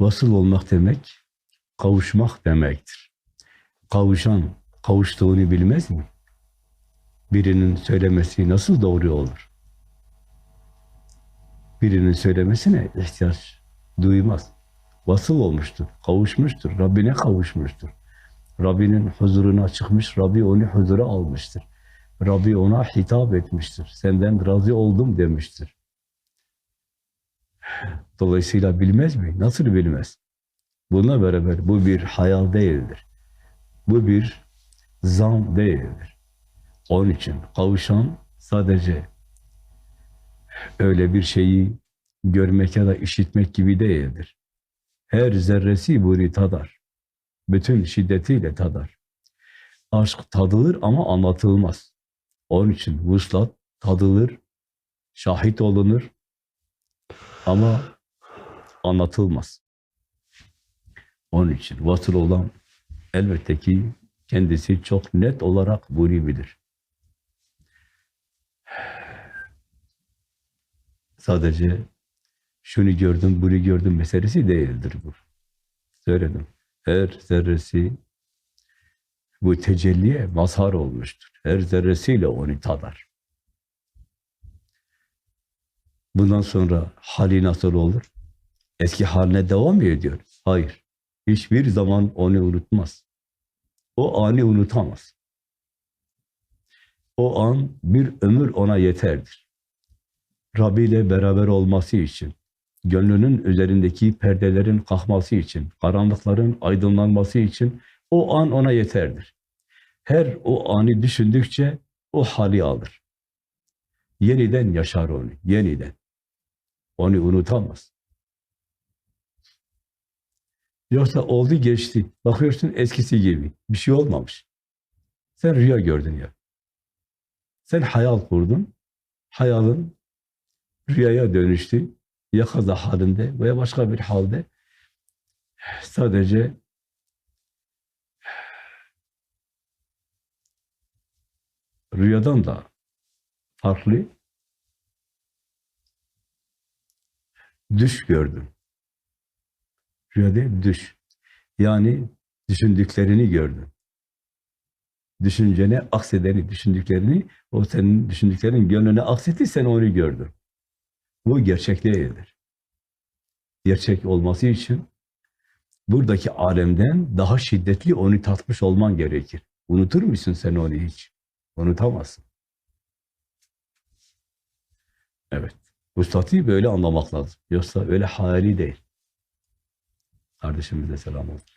Vasıl olmak demek, kavuşmak demektir. Kavuşan, kavuştuğunu bilmez mi? Birinin söylemesi nasıl doğru olur? Birinin söylemesine ihtiyaç duymaz. Vasıl olmuştur, kavuşmuştur, Rabbine kavuşmuştur. Rabbinin huzuruna çıkmış, Rabbi onu huzura almıştır. Rabbi ona hitap etmiştir. Senden razı oldum demiştir. Dolayısıyla bilmez mi? Nasıl bilmez? Bununla beraber bu bir hayal değildir. Bu bir zan değildir. Onun için kavuşan sadece öyle bir şeyi görmek ya da işitmek gibi değildir. Her zerresi bunu tadar. Bütün şiddetiyle tadar. Aşk tadılır ama anlatılmaz. Onun için vuslat tadılır, şahit olunur ama anlatılmaz. Onun için vasıl olan elbette ki kendisi çok net olarak bunu bilir. Sadece şunu gördüm, bunu gördüm meselesi değildir bu. Söyledim. Her zerresi bu tecelliye mazhar olmuştur. Her zerresiyle onu tadar. Bundan sonra hali nasıl olur? Eski haline devam mı ediyor? Hayır. Hiçbir zaman onu unutmaz. O anı unutamaz. O an bir ömür ona yeterdir. Rabbi ile beraber olması için, gönlünün üzerindeki perdelerin kalkması için, karanlıkların aydınlanması için o an ona yeterdir. Her o anı düşündükçe o hali alır. Yeniden yaşar onu, yeniden. Onu unutamaz. Yoksa oldu geçti. Bakıyorsun eskisi gibi. Bir şey olmamış. Sen rüya gördün ya. Sen hayal kurdun. Hayalın rüyaya dönüştü. Ya kaza halinde veya başka bir halde. Sadece rüyadan da farklı düş gördüm. Değil, düş. Yani düşündüklerini gördüm. Düşüncene aksedeni, düşündüklerini, o senin düşündüklerin gönlüne aksetti, sen onu gördün. Bu gerçek değildir. Gerçek olması için buradaki alemden daha şiddetli onu tatmış olman gerekir. Unutur musun sen onu hiç? Unutamazsın. Evet. Vuslatı böyle anlamak lazım. Yoksa öyle hayali değil. Kardeşimize selam olsun.